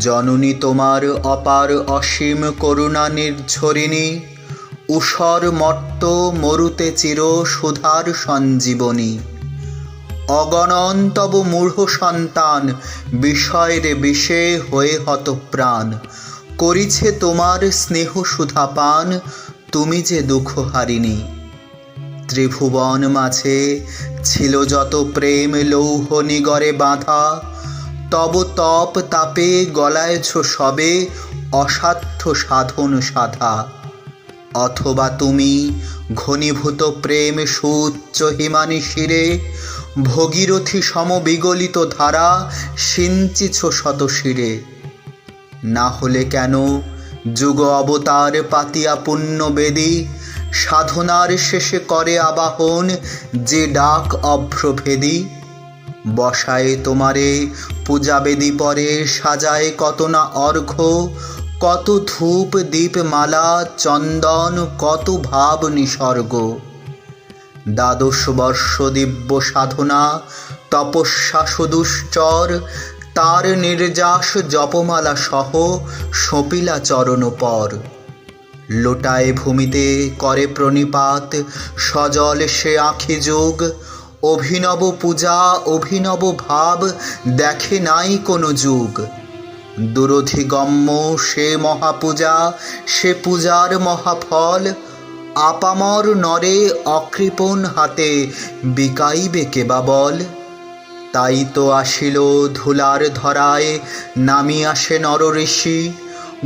জননী তোমার অপার অসীম করুণা নির্ঝরিণী, উষর মর্ত মরুতে চির সুধার সঞ্জীবনী। অগণন্তব মূঢ় সন্তান, বিষয়ের বিষে হয়ে হত প্রাণ। করিছে তোমার স্নেহ সুধা পান, তুমি যে দুঃখ হারিণী। ত্রিভুবন মাঝে ছিল যত প্রেম, লৌহ নিগরে বাঁধা তব তপ তাপে গলায়ছ সবে অসাধ্য সাধন সাধা। অথবা তুমি ঘনীভূত প্রেম সুচ্চ হিমানি শিরে ভগীরথী সম বিগলিত ধারা সিঞ্চিছ শত শিরে। না হলে কেন যুগ অবতার পাতিয়া পুণ্য বেদী সাধনার শেষে করে আবাহন যে ডাক অভ্রভেদী? বসায় তোমারে পূজাবেদী পরে সাজায় কত না অর্ঘ্য, কত ধূপ দীপ মালা চন্দন, কত ভাব নিসর্গ। দ্বাদশ বর্ষ দিব্য সাধনা, তপস্যা সুদুশ্চর, তার নির্যাস জপমালা সহ সপিলা চরণ পর। লোটায় ভূমিতে করে প্রণিপাত, সজল সে আখি যোগ অভিনব পূজা, অভিনব ভাব দেখে নাই কোনো যুগ। দুরধিগম্য সে মহাপূজা, সে পূজার মহাফল, আপামর নরে অকৃপণ হাতে বিকাইবে কেবা বল। তাই তো আসিল ধুলার ধরায়, নামি আসে নর ঋষি।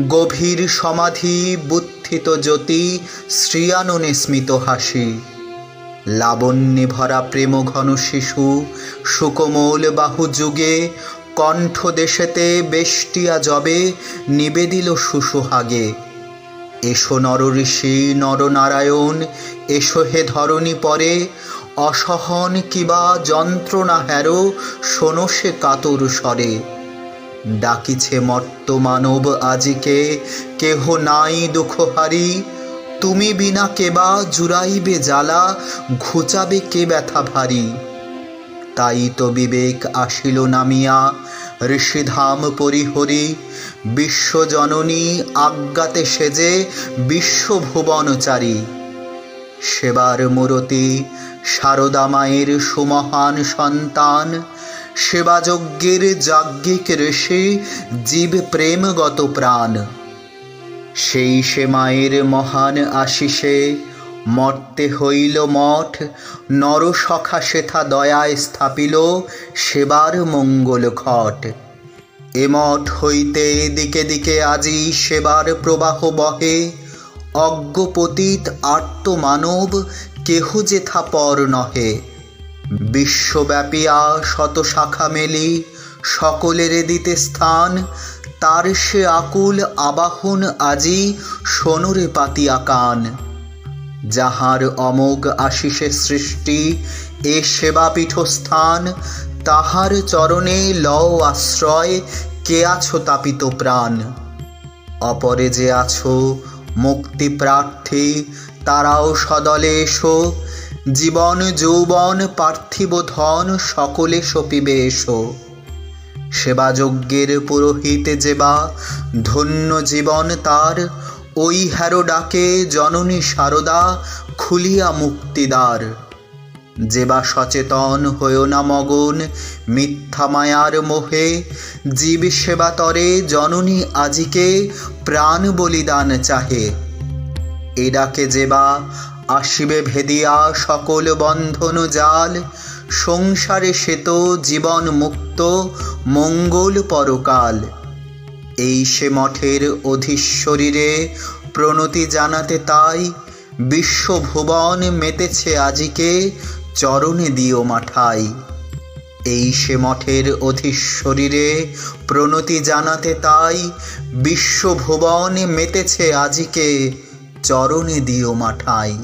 গভীর সমাধি বুদ্ধিত জ্যোতি, শ্রিয়াননে স্মিত হাসি। লাবণ্যে ভরা প্রেম ঘন শিশু, সুকোমল বাহু যুগে কণ্ঠ দেশেতে বেষ্টিয়া জবে নিবেদিল সুসুহাগে। এসো নর ঋষি নরনারায়ণ এসো হে ধরণী পরে, অসহন কিবা যন্ত্রণা হ্যারো, শোনো সে কাতর স্বরে। ডাকিছে মর্ত মানব আজিকে, কেহ নাই দুঃখহারি তুমি বিনা কেবা জুড়াইবে জ্বালা, ঘুচাবে কে ব্যথা ভারী। তাই তো বিবেক আসিল নামিয়া, ঋষিধাম পরিহরি, বিশ্বজননী আজ্ঞাতে সেজে বিশ্বভুবনচারী। সেবার মূরতি সারদা মায়ের সুমহান সন্তান সেবাযজ্ঞের যাজ্ঞিক ঋষি, জীব প্রেমগত প্রাণ। সেই সে মায়ের মহান আশিসে, মর্তে হইল মঠ নরসখা সেথা দয়ায় স্থাপিল, সেবার মঙ্গল ঘট। এ মঠ হইতে দিকে দিকে আজি সেবার প্রবাহ বহে, অজ্ঞপতীত আর্ত মানব কেহ যেথা পর নহে। বিশ্বব্যাপিয়া শত শাখা মেলি, সকলের দিতে স্থান তার সে আকুল আবাহন আজি সোনরে পাতিয়া কান। যাহার অমোঘ আশিসে সৃষ্টি, এ সেবা পীঠস্থান, তাহার চরণে লও আশ্রয়, কে আছো তাপিত প্রাণ? অপরে যে আছো, মুক্তি প্রার্থী, তারাও সদলে এসো। জীবন যৌবন পার্থিব ধন সকলে সপিবে এসো। সেবাযজ্ঞের পুরোহিত যেবা ধন্য জীবন তার। ওই হ্যারো ডাকে জননী সারদা খুলিয়া মুক্তিদার যেবা সচেতন হয়েও না মগন, মিথ্যা মায়ার মোহে। জীব সেবা তরে জননী আজিকে প্রাণ বলিদান চাহে। এ ডাকে যেবা আসিবে ভেদিয়া সকল বন্ধন জাল। সংসারে শ্বেত জীবন মুক্ত মঙ্গল পরকাল এই সে মঠের অধীশ্বরীরে প্রণতি জানাতে তাই বিশ্বভুবন মেতেছে আজিকে, চরণে দিও মাঠাই। এই সে মঠের অধীশ্বরীরে প্রণতি জানাতে তাই বিশ্বভুবন মেতেছে আজিকে, চরণে দিও মাঠাই।